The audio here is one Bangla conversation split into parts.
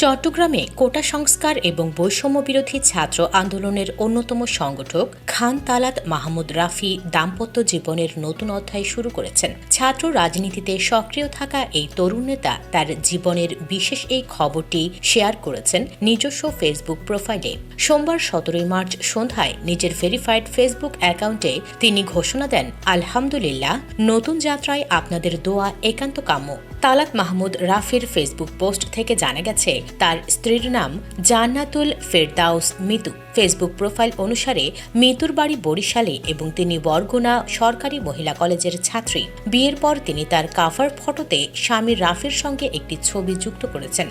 চট্টগ্রামে কোটা সংস্কার এবং বৈষম্য বিরোধী ছাত্র আন্দোলনের অন্যতম সংগঠক খান তালাত মাহমুদ রাফি দাম্পত্য জীবনের নতুন অধ্যায় শুরু করেছেন। ছাত্র রাজনীতিতে সক্রিয় থাকা এই তরুণ নেতা তার জীবনের বিশেষ এই খবরটি শেয়ার করেছেন নিজস্ব ফেসবুক প্রোফাইলে। সোমবার সতেরোই মার্চ সন্ধ্যায় নিজের ভেরিফাইড ফেসবুক অ্যাকাউন্টে তিনি ঘোষণা দেন, আলহামদুলিল্লাহ, নতুন যাত্রায় আপনাদের দোয়া একান্ত কাম্য। তালাত মাহমুদ রাফির ফেসবুক পোস্ট থেকে জানা গেছে, তার স্ত্রীর নাম জান্নাতুল ফেরদাউস মিতু। ফেসবুক প্রোফাইল অনুসারে, মিতুর বাড়ি বরিশালে এবং তিনি বরগুনা সরকারি মহিলা কলেজের ছাত্রী। বিয়ের পর তিনি তার কাভার ফটোতে স্বামী রাফির সঙ্গে একটি ছবি যুক্ত করেছেন।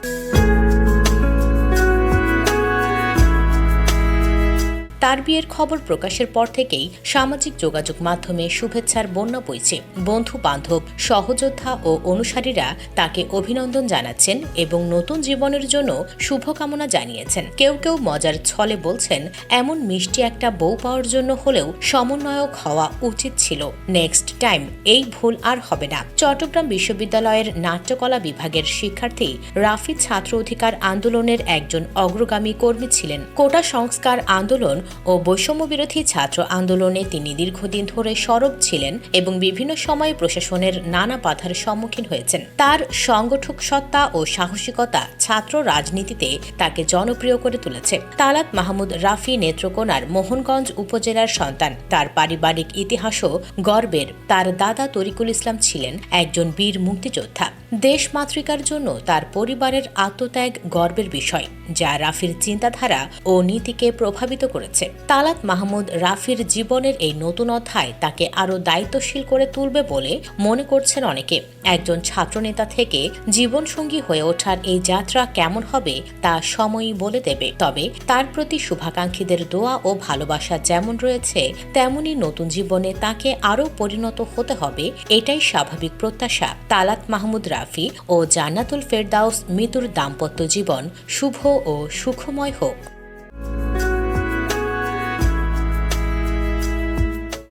তার বিয়ের খবর প্রকাশের পর থেকেই সামাজিক যোগাযোগ মাধ্যমে শুভেচ্ছার বন্যা বইছে। বন্ধু বান্ধব, সহযোদ্ধা ও অনুসারীরা তাকে অভিনন্দন জানাচ্ছেন এবং নতুন জীবনের জন্য শুভকামনা জানিয়েছেন। কেউ কেউ মজার ছলে বলছেন, এমন মিষ্টি একটা বউ পাওয়ার জন্য হলেও সমন্বয়ক হওয়া উচিত ছিল। নেক্সট টাইম এই ভুল আর হবে না। চট্টগ্রাম বিশ্ববিদ্যালয়ের নাট্যকলা বিভাগের শিক্ষার্থী রাফি ছাত্র অধিকার আন্দোলনের একজন অগ্রগামী কর্মী ছিলেন। কোটা সংস্কার আন্দোলন ও বৈষম্য বিরোধী ছাত্র আন্দোলনে তিনি দীর্ঘদিন ধরে সরব ছিলেন এবং বিভিন্ন সময়ে প্রশাসনের নানা বাধার সম্মুখীন হয়েছেন। তার সংগঠক সত্তা ও সাহসিকতা ছাত্র রাজনীতিতে তাকে জনপ্রিয় করে তুলেছে। তালাত মাহমুদ রাফি নেত্রকোনার মোহনগঞ্জ উপজেলার সন্তান। তার পারিবারিক ইতিহাসও গর্বের। তার দাদা তরিকুল ইসলাম ছিলেন একজন বীর মুক্তিযোদ্ধা। দেশ মাতৃকার জন্য তার পরিবারের আত্মত্যাগ গর্বের বিষয়, যা রাফির চিন্তাধারা ও নীতিকে প্রভাবিত করেছে। তালাত মাহমুদ রাফির জীবনের এই নতুন অধ্যায় তাকে আরও দায়িত্বশীল করে তুলবে বলে মনে করছেন অনেকে। একজন ছাত্রনেতা থেকে জীবনসঙ্গী হয়ে ওঠার এই যাত্রা কেমন হবে তা সময়ই বলে দেবে। তবে তার প্রতি শুভাকাঙ্ক্ষীদের দোয়া ও ভালোবাসা যেমন রয়েছে তেমনই নতুন জীবনে তাকে আরও পরিণত হতে হবে, এটাই স্বাভাবিক প্রত্যাশা। তালাত মাহমুদ রাফি ও জান্নাতুল ফেরদাউস মিতুর দাম্পত্য জীবন শুভ ও সুখময় হোক।